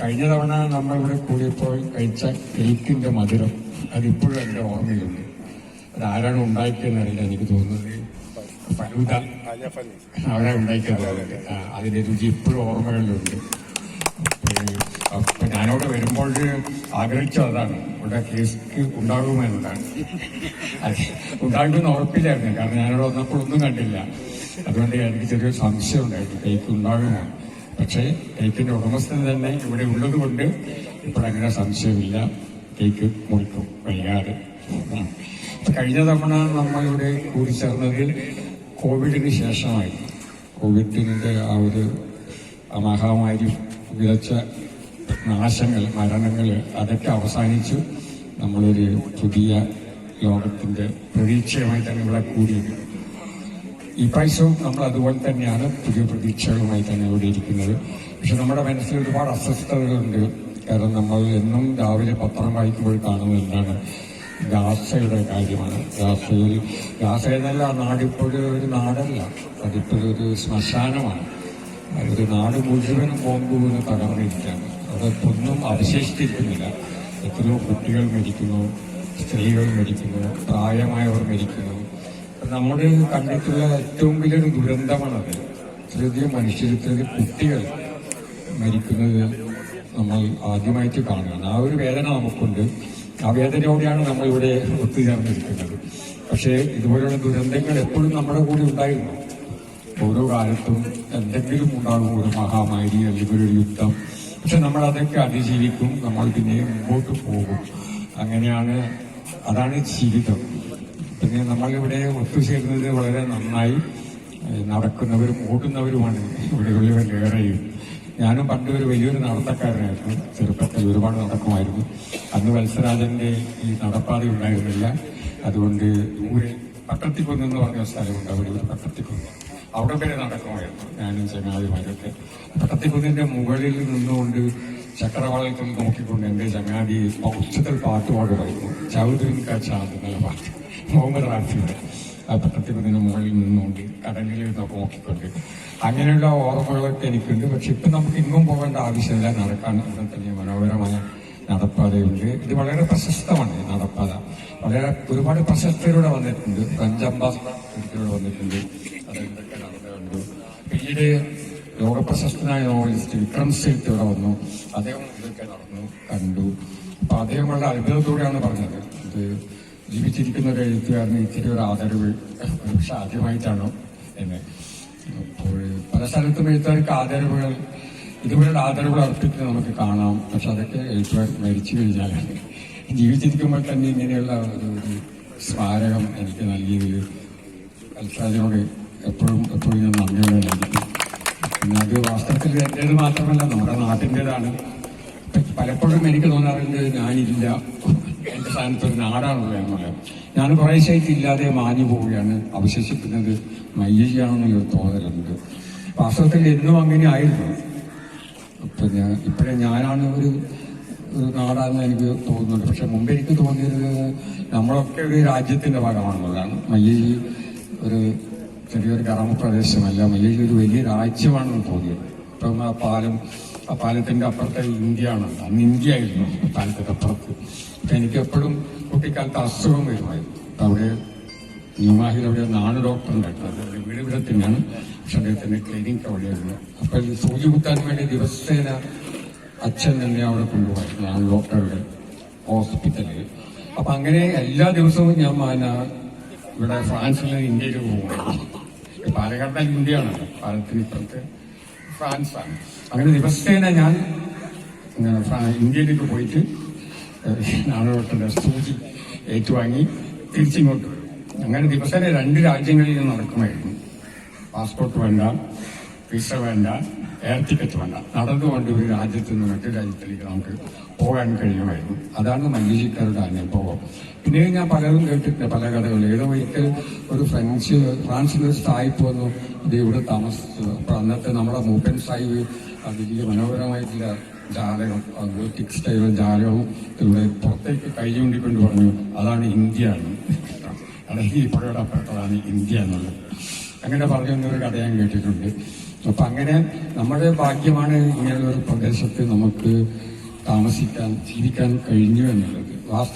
കഴിഞ്ഞ തവണ നമ്മൾ ഇവിടെ കൂടിയപ്പോൾ കഴിച്ച കേക്കിന്റെ മധുരം അതിപ്പോഴും എന്റെ ഓർമ്മയുണ്ട് അത് ആരാണ് ഉണ്ടാക്കിയെന്നറിയില്ല എനിക്ക് തോന്നുന്നത്. ഫലൂത അവരാണ് ഉണ്ടാക്കിയത് അതിന്റെ രുചി ഇപ്പോഴും ഓർമ്മകളിലുണ്ട്. അപ്പൊ ഞാനവിടെ വരുമ്പോൾ ആഗ്രഹിച്ചത് അതാണ്. ഇവിടെ കേക്ക് ഉണ്ടാകുമെന്നതാണ് ഉണ്ടാകുമെന്ന് ഉറപ്പില്ലായിരുന്നു. കാരണം ഞാനവിടെ വന്നപ്പോൾ ഒന്നും കണ്ടില്ല. അതുകൊണ്ട് എനിക്ക് ചെറിയൊരു സംശയം ഉണ്ടായിരുന്നു കേക്ക് ഉണ്ടാകുമോ പക്ഷേ കേക്കിന്റെ ഉടമസ്ഥൻ തന്നെ ഇവിടെ ഉള്ളത് കൊണ്ട് ഇപ്പോൾ അങ്ങനെ സംശയമില്ല. കേക്ക് മുറിക്കും വൈകാതെ. കഴിഞ്ഞ തവണ നമ്മളിവിടെ കൂടിച്ചേർന്നത് കോവിഡിന് ശേഷമായി. കോവിഡിന്റെ ആ ഒരു മഹാമാരി വിതച്ച നാശങ്ങൾ മരണങ്ങൾ അതൊക്കെ അവസാനിച്ചു. നമ്മളൊരു പുതിയ ലോകത്തിന്റെ പ്രതീക്ഷയുമായി തന്നെ ഇവിടെ കൂടിയത് ഈ പ്രാവശ്യവും നമ്മൾ അതുപോലെ തന്നെയാണ് പുതിയ പ്രതീക്ഷകളുമായി തന്നെ ഇവിടെ ഇരിക്കുന്നത്. പക്ഷെ നമ്മുടെ മനസ്സിൽ ഒരുപാട് അസ്വസ്ഥതകളുണ്ട്. കാരണം നമ്മൾ എന്നും രാവിലെ പത്രം വായിക്കുമ്പോൾ കാണുന്നത് എന്താണ്? ഗാസയുടെ കാര്യമാണ്. ഗാസയിൽ ഗാസ എന്നല്ല നാടിപ്പോഴും ഒരു നാടല്ല. അതിപ്പോഴും ഒരു ശ്മശാനമാണ്. ഒരു നാട് മുഴുവനും ബോംബ് വീണ് തകർന്നിരിക്കുകയാണ്. അതൊന്നും അവശേഷിച്ചിരിക്കുന്നില്ല. എത്രയോ കുട്ടികൾ മരിക്കുന്നു സ്ത്രീകൾ മരിക്കുന്നു പ്രായമായവർ മരിക്കുന്നു. നമ്മൾ കണ്ടിട്ടുള്ള ഏറ്റവും വലിയൊരു ദുരന്തമാണത് ഇത്രയധികം മനുഷ്യരിൽ കുട്ടികൾ മരിക്കുന്നത് നമ്മൾ ആദ്യമായിട്ട് കാണുകയാണ്. ആ ഒരു വേദന നമുക്കുണ്ട്. ആ വേദനയോടെയാണ് നമ്മൾ ഇവിടെ ഒത്തുചേർന്നിരിക്കുന്നത്. പക്ഷേ ഇതുപോലെയുള്ള ദുരന്തങ്ങൾ എപ്പോഴും നമ്മുടെ കൂടെ ഉണ്ടായിരുന്നു. ഓരോ കാലത്തും എന്തെങ്കിലും ഉണ്ടാകും ഒരു മഹാമാരി അല്ലെങ്കിൽ ഒരു യുദ്ധം. പക്ഷെ നമ്മൾ അതൊക്കെ അതിജീവിക്കും. നമ്മൾ പിന്നെ മുമ്പോട്ട് പോകും. അങ്ങനെയാണ് അതാണ് ജീവിതം. പിന്നെ നമ്മളിവിടെ ഒത്തുചേരുന്നത് വളരെ നന്നായി നടക്കുന്നവരും ഓടുന്നവരുമാണ്. ഇവിടെയുള്ളവർ ഏറെയും. ഞാനും പണ്ട് ഒരു വലിയൊരു നടത്തക്കാരനായിരുന്നു. ചെറുപ്പത്തിൽ ഒരുപാട് നടക്കുമായിരുന്നു. അന്ന് വത്സരാജന്റെ ഈ നടപ്പാത ഉണ്ടായിരുന്നില്ല. അതുകൊണ്ട് ദൂരെ പട്ടത്തിക്കുന്ന് എന്ന് പറഞ്ഞ സ്ഥലമുണ്ട്. അവിടെ ഒരു പട്ടത്തിക്കുന്ന്. അവിടെ വരെ നടക്കുമായിരുന്നു. ഞാനും ചങ്ങാതിമാരൊക്കെ. പട്ടത്തിക്കുന്നിന്റെ മുകളിൽ നിന്നുകൊണ്ട് ചക്രവാളത്തിൽ നോക്കിക്കൊണ്ട് എന്റെ ചങ്ങാതി ഉച്ചത്തിൽ പാട്ട് പാടുമായിരുന്നു ചൗധരി ചാന്ത് എന്നുള്ള പാട്ട്. റാഫിയുടെ ആ പട്ടത്തിക്കുന്നിന് മുകളിൽ നിന്നുകൊണ്ട് കടലിലേക്ക് നോക്കിക്കൊണ്ട്. അങ്ങനെയുള്ള ഓർമ്മകളൊക്കെ എനിക്കുണ്ട്. പക്ഷെ ഇപ്പം നമുക്ക് ഇങ്ങും പോകേണ്ട ആവശ്യമില്ല. നടക്കാൻ ഇവിടെ തന്നെ മനോഹരമായ നടപ്പാതയുണ്ട്. ഇത് വളരെ പ്രശസ്തമാണ് നടപ്പാത. വളരെ ഒരുപാട് പ്രശസ്തരുടെ വന്നിട്ടുണ്ട്. ഫ്രഞ്ച് അംബാസഡർ വന്നിട്ടുണ്ട്. അതൊക്കെ ഇതൊക്കെ നടന്നു കണ്ടു. പിന്നീട് ലോകപ്രശസ്തനായ നോവലിസ്റ്റ് വിക്രം സേത്ത് ഇവിടെ വന്നു. അദ്ദേഹം ഇതൊക്കെ നടന്നു കണ്ടു. അപ്പൊ അദ്ദേഹം വളരെ അത്ഭുതത്തോടെയാണ് പറഞ്ഞത്. ഇത് ജീവിച്ചിരിക്കുന്ന ഒരു എഴുത്തുകാരന് ഇത്തിരി ഒരു ആദരവ് പക്ഷെ ആദ്യമായിട്ടാണ് എന്നെ. അപ്പോൾ പല സ്ഥലത്തും എഴുത്തുകാർക്ക് ആദരവുകൾ ഇതുപോലുള്ള ആദരവുകൾ അർപ്പിക്കുന്നത് നമുക്ക് കാണാം. പക്ഷെ അതൊക്കെ എഴുത്തുകാർ മരിച്ചു കഴിഞ്ഞാലാണ് ജീവിച്ചിരിക്കുമ്പോൾ തന്നെ ഇങ്ങനെയുള്ള ഒരു സ്മാരകം എനിക്ക് നൽകിയതിൽ അൽസാദിനോട് എപ്പോഴും എപ്പോഴും ഞാൻ നന്ദിയുള്ളതായിരിക്കും പിന്നെ അത് വാസ്തവത്തിൽ എന്റേത് മാത്രമല്ല നമ്മുടെ നാട്ടിന്റെതാണ്. പലപ്പോഴും എനിക്ക് തോന്നാറുണ്ട് ഞാനില്ല. എന്റെ സ്ഥാനത്ത് ഒരു നാടാണുള്ളത് എന്നുള്ളത് ഞാൻ കുറേശ്ശായിട്ട് ഇല്ലാതെ മാഞ്ഞു പോവുകയാണ് അവശേഷിക്കുന്നത് മയ്യയാണെന്നുള്ളൊരു തോന്നലുണ്ട്. വാസ്തവത്തിൽ എന്നും അങ്ങനെ ആയിരുന്നു. ഞാൻ ഇപ്പോഴേ ഞാനാണ് ഒരു ഒരു എനിക്ക് തോന്നുന്നുണ്ട്. പക്ഷെ മുമ്പ് എനിക്ക് തോന്നിയത് നമ്മളൊക്കെ ഒരു രാജ്യത്തിന്റെ ഭാഗമാണെന്നുള്ളതാണ് മയ്യഴി ഒരു ചെറിയൊരു ഗ്രാമപ്രദേശമല്ല മയ്യഴി ഒരു വലിയ രാജ്യമാണെന്ന് തോന്നിയത്. ഇപ്പം ആ പാലം പാലത്തിന്റെ അപ്പുറത്തെ ഇന്ത്യയാണ്. അന്ന് ഇന്ത്യ ആയിരുന്നു പാലത്തിന്റെ അപ്പുറത്ത്. അപ്പൊ എനിക്ക് എപ്പോഴും കുട്ടിക്കാലത്ത് അസുഖം വരുമായിരുന്നു. അവിടെ ന്യൂമാഹിൽ അവിടെ നാണ് ഡോക്ടർ ഉണ്ടായിരുന്നു അത് വീട് ഇവിടെ തന്നെയാണ്. പക്ഷെ അദ്ദേഹത്തിന്റെ ക്ലിനിക്ക് അവിടെയായിരുന്നു. അപ്പൊ ഈ സൂചി കുത്താൻ വേണ്ടി ദിവസേന അച്ഛൻ തന്നെ അവിടെ കൊണ്ടുപോയിരുന്നു നാണ് ഡോക്ടറുടെ ഹോസ്പിറ്റലിൽ. അപ്പൊ അങ്ങനെ എല്ലാ ദിവസവും ഞാൻ മാന ഇവിടെ ഫ്രാൻസിൽ ഇന്ത്യയിൽ പോകുന്നു പാലക്കാട് ഇന്ത്യയാണല്ലോ പാലത്തിന് ഇപ്പുറത്ത് ഫ്രാൻസാണ് അങ്ങനെ ദിവസേന ഞാൻ ഇന്ത്യയിലേക്ക് പോയിട്ട് നാണോട്ടന്റെ സൂചി ഏറ്റുവാങ്ങി തിരിച്ചിങ്ങോട്ട്. വരും അങ്ങനെ ദിവസേന രണ്ട് രാജ്യങ്ങളിൽ നിന്ന് നടക്കുമായിരുന്നു. പാസ്പോർട്ട് വേണ്ട വിസ വേണ്ട എയർ ടിക്കറ്റ് വേണ്ട. നടന്നുകൊണ്ട് ഒരു രാജ്യത്ത് നിന്ന് മറ്റു രാജ്യത്തിലേക്ക് നമുക്ക് പോകാൻ കഴിയുമായിരുന്നു. അതാണ് മല്ലിജിക്കാരുടെ അനുഭവം. പിന്നെ ഞാൻ പലതും കേട്ടിട്ടുണ്ട് പല കഥകളും ഏതോ ഒരിക്കൽ ഒരു ഫ്രഞ്ച് ഫ്രാൻസിൽ ഒരു സായിപ്പ് വന്നു. ഇത് ഇവിടെ താമസിച്ചു. അപ്പൊ അന്നത്തെ നമ്മുടെ മൂപ്പൻ സാഹിബ് വലിയ മനോഹരമായിട്ടുള്ള ജാലകം ഗോത്തിക് സ്റ്റൈൽ ജാലകവും ഇവിടെ പുറത്തേക്ക് കൈ ചൂണ്ടിക്കൊണ്ട് പറഞ്ഞു അതാണ് ഇന്ത്യ എന്ന്. അല്ലെങ്കിൽ പുഴയുടെ അപ്പുറത്തതാണ് ഇന്ത്യ എന്നുള്ളത്. അങ്ങനെ പറഞ്ഞൊരു കഥ ഞാൻ കേട്ടിട്ടുണ്ട്. അപ്പൊ അങ്ങനെ നമ്മുടെ ഭാഗ്യമാണ് ഇങ്ങനെയുള്ള ഒരു പ്രദേശത്ത് നമുക്ക് താമസിക്കാൻ ജീവിക്കാൻ കഴിഞ്ഞു എന്നുള്ളത്.